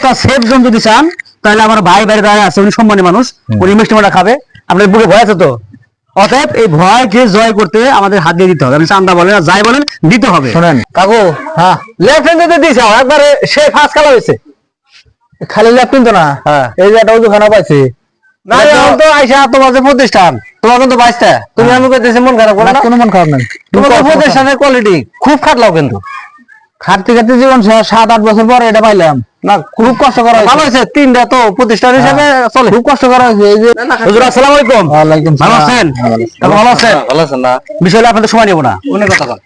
নিরাপত্তা safe zone যদি চান তাহলে আমার ভাই বাইরে দাঁড়িয়ে আছে উনি সম্মানী মানুষ উনি মিষ্টি মোটা খাবে। আপনার বুকে ভয় আছে তো? অতএব এই ভয়কে জয় করতে আমাদের হাত দিয়ে দিতে হবে। আপনি চান্দা বলেন আর যাই বলেন দিতে হবে। শোনেন। কাকু হ্যাঁ। লেফট হ্যান্ডে দিয়েছে একবারে সে ফার্স্ট খেলা হয়েছে খালি ল্যাপ কিন্তু না? হ্যাঁ। এই যে একটা পাইছি। না এখন তো আইসা তোমার যে প্রতিষ্ঠান তোমার কিন্তু বাইশটা। তুমি আমি কইতেছি মন খারাপ করো না, না। কোনো মন খারাপ নাই। তোমার প্রতিষ্ঠানের কোয়ালিটি খুব খাটলাও কিন্তু। খাটতে খাটতে জীবন শেষ, সাত আট বছর পরে এটা পাইলাম। না খুব কষ্ট করা ভালো হয়েছে তিনটা তো প্রতিষ্ঠান হিসেবে চলে। খুব কষ্ট করা হয়েছে এই যে হুজুর আসসালামু আলাইকুম ওয়ালাইকুম ভালো আছেন? হ্যাঁ, ভালো ভালো আছেন? ভালো আছেন না। বিষয় আপনাদের সময় নেব না। অনেক কথা।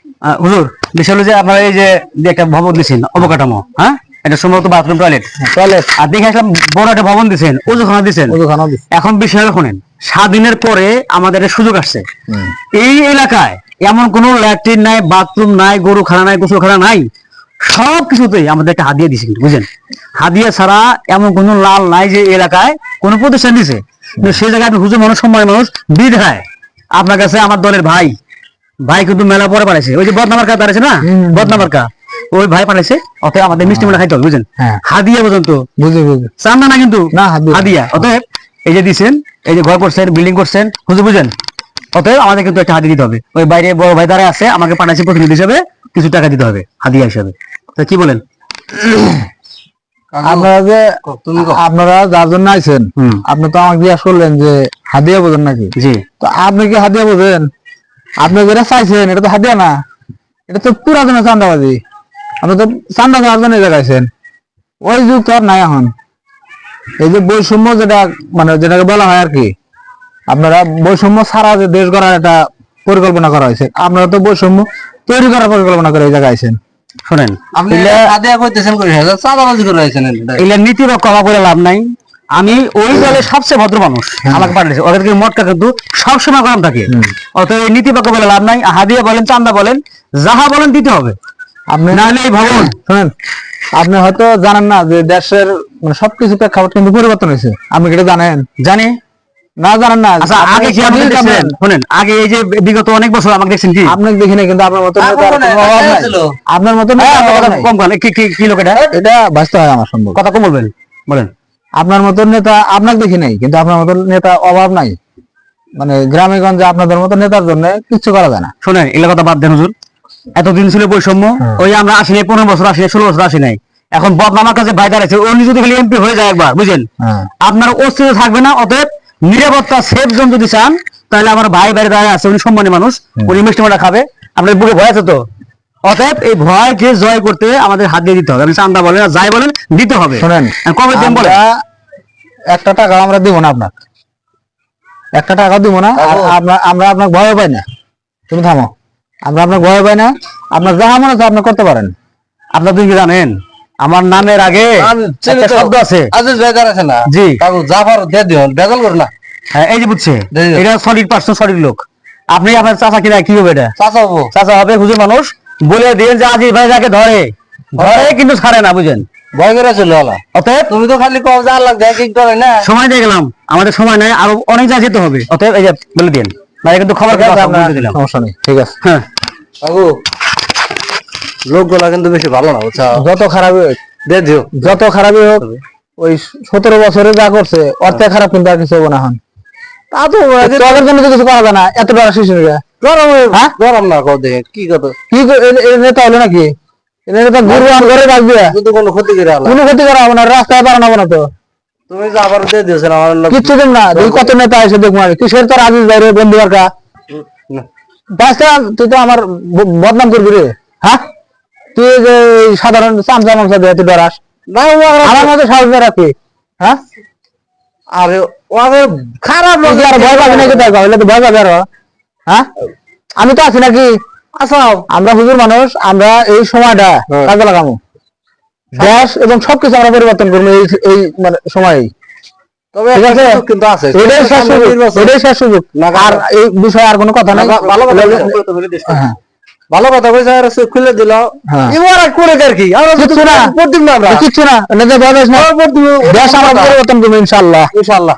হুজুর বিষয় হলো যে আপনারা এই যে যে একটা ভবন দিচ্ছেন অবকাঠামো হ্যাঁ? এটা সম্ভবত বাথরুম টয়লেট। টয়লেট। আর দেখে আসলাম বড় একটা ভবন দিচ্ছেন ওজুখানা দিচ্ছেন ওজুখানা দিছি। এখন বিষয় শোনেন স্বাধীনের পরে আমাদের একটা সুযোগ আসছে। এই এলাকায় এমন কোনো ল্যাট্রিন নাই বাথরুম নাই গরু খানা নাই গোসলখানা নাই সব কিছুতেই আমাদের হাদিয়া দিছে কিন্তু বুঝেন হাদিয়া ছাড়া এমন কোনো লাল নাই যে এলাকায় কোনো প্রতিষ্ঠান দিছে। সেই জায়গায় আপনি হুজুর মানুষ সম্মানের মানুষ বিধায় আপনার কাছে আমার দলের ভাই ভাই কিন্তু মেলা পরে পাঠাইছে। ওই যে বদনামার কাজ দাঁড়াইছে না? বদনামার কা। ওই ভাই পাঠাইছে অতএব আমাদের মিষ্টি মেলা খাইতে হবে বুঝেন হ্যাঁ। হাদিয়া পর্যন্ত। চান না না কিন্তু? না, হাদিয়া। অতএব এই যে দিছেন এই যে ঘর করছেন বিল্ডিং করছেন হুজুর বুঝেন? অতএব আমাদের কিন্তু একটা হাদিয়া দিতে হবে। ওই বাইরে বড় ভাই দ্বারা আছে আমাকে পাঠাইছে প্রতিনিধি হিসেবে। কিছু টাকা দিতে হবে হাদিয়া হিসেবে তো কি বলেন? আপনারা যে আপনারা যার জন্য আইছেন আপনি তো আমাকে জিজ্ঞাসা করলেন যে হাদিয়া বোঝেন নাকি? জি। তো আপনি কি হাদিয়া বোঝেন? আপনি যেটা চাইছেন এটা তো হাদিয়া না। এটা তো পুরাতন চান্দাবাজি আপনি তো চান্দা দেওয়ার জন্য আইছেন। ওই যুগ তো আর নাই এখন। এই যে বৈষম্য যেটা মানে যেটাকে বলা হয় আর কি আপনারা বৈষম্য ছাড়া যে দেশ গড়ার একটা পরিকল্পনা করা হয়েছে। আপনারা তো বৈষম্য তৈরি করার পরিকল্পনা করে এই জায়গায় আইছেন। শোনেন। এগুলা নীতি কমা করে লাভ নাই। আমি ওই দলের সবচেয়ে ভদ্র মানুষ আমাকে পাঠিয়েছে ওদেরকে মটকা কিন্তু সবসময় গরম থাকে। অতএব এই নীতি বাক্য বলে লাভ নাই। হাদিয়া বলেন চান্দা বলেন যাহা বলেন দিতে হবে। আপনি নাহলে এই ভবন শুনেন আপনি হয়তো জানেন না যে দেশের মানে সবকিছু প্রেক্ষাপট কিন্তু পরিবর্তন হয়েছে। আপনি এটা জানেন? জানি। না জানেন না। আচ্ছা আগে কি আপনি দেখছেন? শুনেন আগে এই যে বিগত অনেক বছর আমাকে দেখছেন কি? আপনাকে দেখি না কিন্তু আপনার মতো। আপনার হ্যাঁ, নেতার অভাব কথা নাই। কম কম কি কি কি লোক এটা? এটা বাঁচতে হয় আমার সম্ভব কথা কম বলবেন বলেন। আপনার মতো নেতা আপনাকে দেখি নাই কিন্তু আপনার মতো নেতা অভাব নাই। মানে গ্রামে গঞ্জে আপনাদের মতো নেতার জন্য কিছু করা যায় না। শোনেন এগুলো কথা বাদ দেন হুজুর। এতদিন ছিল বৈষম্য ওই আমরা আসি নাই পনেরো বছর আসি নাই ষোলো বছর আসি নাই। এখন বদনামার কাছে ভাই দাঁড়াচ্ছে উনি যদি খালি এমপি হয়ে যায় একবার বুঝেন হ্যাঁ। আপনার অস্তিত্ব থাকবে না অতএব নিরাপত্তা সেফ জোন যদি চান তাহলে আমার ভাই বাইরে দাঁড়িয়ে আছে উনি সম্মানী মানুষ উনি মিষ্টি মোটা খাবে। আপনার বুকে ভয় আছে তো? অতএব এই ভয়কে জয় করতে আমাদের হাত দিয়ে দিতে হবে। আপনি চান্দা বলেন যাই বলেন দিতে হবে। শোনেন কবে দেন আমরা একটা টাকা আমরা দিব না আপনাকে। একটা টাকা দিব না আমরা আমরা আপনাকে ভয় পাই না। তুমি থামো। আমরা আপনাকে ভয় পাই না। আপনার যা মনে হচ্ছে আপনি করতে পারেন। আপনার তুমি কি জানেন। আমার নামের আগে শব্দ আছে। আজিজ ভাই দাঁড়াছে না? জি। কাকু জাফর দিয়ে দিও বেজাল করো না। হ্যাঁ এই যে বুঝছে। এটা সলিড পার্সন সলিড লোক। আপনি আপনার চাচা কিনা কি হবে এটা? চাচা হব। চাচা হবে হুজুর মানুষ। বলে দিন যে আজিজ ভাই যাকে ধরে। ধরে? কিন্তু ছাড়ে না বুঝেন। ভয় করে ছিল ওলা। অতএব তুমি তো খালি কম যা লাগ দেয় কি করে না। সময় দিয়ে গেলাম। আমাদের সময় নাই আরও অনেক জায়গায় যেতে হবে। অতএব এই যে বলে দিন না কিন্তু খবর আছে, দিলাম। সমস্যা নেই। ঠিক আছে। হ্যাঁ। কাকু লোকগুলা কিন্তু বেশি ভালো না বুঝছ? যত খারাপই হোক। দিও। যত খারাপই হোক ওই সতেরো বছরে যা করছে অর্থে খারাপ কিন্তু আর কিছু না এখন। তা তো তোদের জন্য তো কিছু করা যায় না এত বড় শিশু গরম হ্যাঁ? গরম না কও দেখে কি কথা কি নেতা হলো নাকি? এ নেতা গরু আন ঘরে রাখবে কিন্তু কোনো ক্ষতি করে কোনো ক্ষতি করা হবে না রাস্তায় বাড়ানো না তো। তুমি যা আবার দিয়ে দিয়েছেন আমার কিচ্ছু দেব না তুই কত নেতা এসে দেখব আর কিসের তোর আজিজ বাইরে বন্ধু কা। বাসটা তুই তো আমার বদনাম করবি রে। হ্যাঁ? তুই সাধারণ চামচা মামচা দিয়ে তুই ডরাস আমার মতো সাহস হ্যাঁ? আরে ওদের খারাপ লোক আর ভয় পাবি নাকি তো ভয় পাবি আরও। হ্যাঁ? আমি তো আছি নাকি? আসাও আমরা হুজুর মানুষ আমরা এই সময়টা হ্যাঁ। কাজে লাগাবো। দেশ এবং সবকিছু আমরা পরিবর্তন করব এই এই মানে সময়ই তবে কিন্তু আছে। এটাই শেষ সুযোগ। এটাই শেষ সুযোগ। আর এই বিষয়ে আর কোনো কথা নাই। না, ভালো কথা বলেছে। আর খুলে দিল। হ্যাঁ। এবার আর করে কি? আমরা না। প্রতিম না আমরা। কিচ্ছু না? না। দেশ ইনশাআল্লাহ।